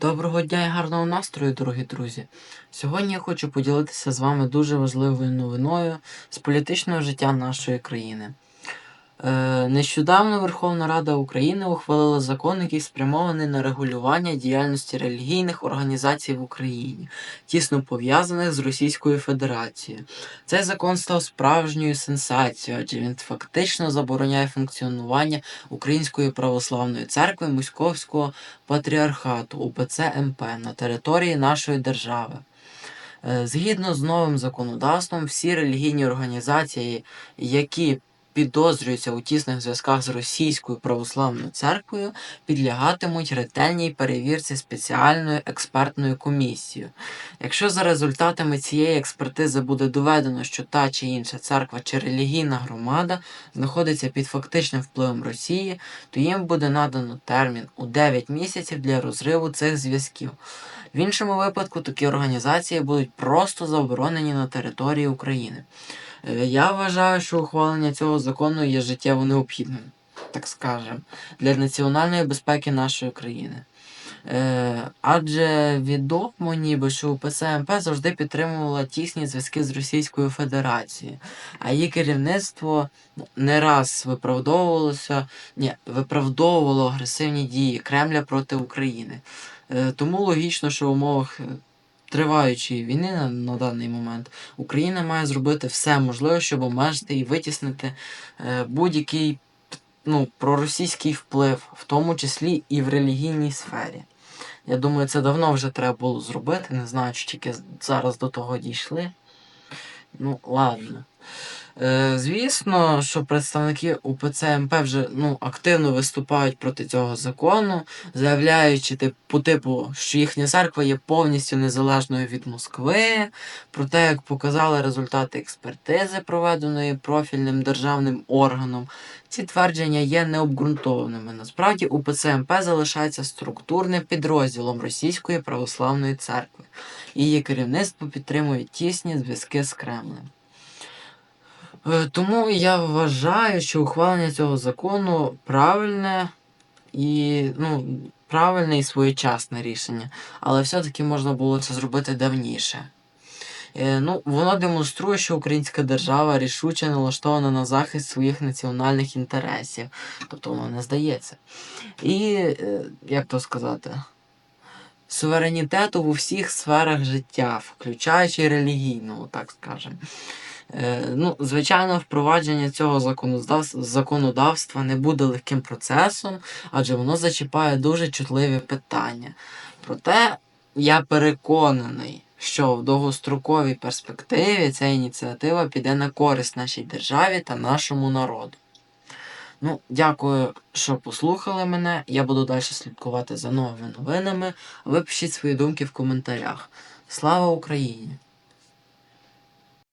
Доброго дня і гарного настрою, дорогі друзі! Сьогодні я хочу поділитися з вами дуже важливою новиною з політичного життя нашої країни. Е, нещодавно Верховна Рада України ухвалила закон, який спрямований на регулювання діяльності релігійних організацій в Україні, тісно пов'язаних з Російською Федерацією. Цей закон став справжньою сенсацією, адже він фактично забороняє функціонування Української православної церкви Московського патріархату УПЦ МП на території нашої держави. Е, Згідно з новим законодавством, всі релігійні організації, які підозрюються у тісних зв'язках з Російською православною церквою, підлягатимуть ретельній перевірці спеціальною експертною комісією. Якщо за результатами цієї експертизи буде доведено, що та чи інша церква чи релігійна громада знаходиться під фактичним впливом Росії, то їм буде надано термін у 9 місяців для розриву цих зв'язків. В іншому випадку такі організації будуть просто заборонені на території України. Е, Я вважаю, що ухвалення цього закону є життєво необхідним, так скажемо, для національної безпеки нашої країни. Е, адже відомо ніби, що УПЦ МП завжди підтримувала тісні зв'язки з Російською Федерацією, а її керівництво не раз виправдовувалося, ні, виправдовувало агресивні дії Кремля проти України. Е, тому логічно, що в умовах триваючої війни на, на даний момент Україна має зробити все можливе, щоб обмежити і витіснити е, будь-який ну, проросійський вплив, в тому числі і в релігійній сфері. Я думаю, це давно вже треба було зробити. Не знаю, чи тільки зараз до того дійшли. Ну, ладно. Е, звісно, що представники УПЦ МП вже ну, активно виступають проти цього закону, заявляючи тип, по типу, що їхня церква є повністю незалежною від Москви. Проте, як показали результати експертизи, проведеної профільним державним органом, ці твердження є необґрунтованими. Насправді УПЦ МП залишається структурним підрозділом Російської православної церкви. і Її керівництво підтримує тісні зв'язки з Кремлем. Е, Тому я вважаю, що ухвалення цього закону правильне і ну, правильне і своєчасне рішення. Але все-таки можна було це зробити давніше. Е, ну, воно демонструє, що українська держава рішуче налаштована на захист своїх національних інтересів. Тобто воно не здається. І, е, як то сказати, суверенітету в усіх сферах життя, включаючи релігійну, так скажемо. Е, ну, звичайно, впровадження цього законодавства, не буде легким процесом, адже воно зачіпає дуже чутливі питання. Проте я переконаний, що в довгостроковій перспективі ця ініціатива піде на користь нашій державі та нашому народу. Ну, дякую, що послухали мене. Я буду далі слідкувати за новими новинами. Ви пишіть свої думки в коментарях. Слава Україні!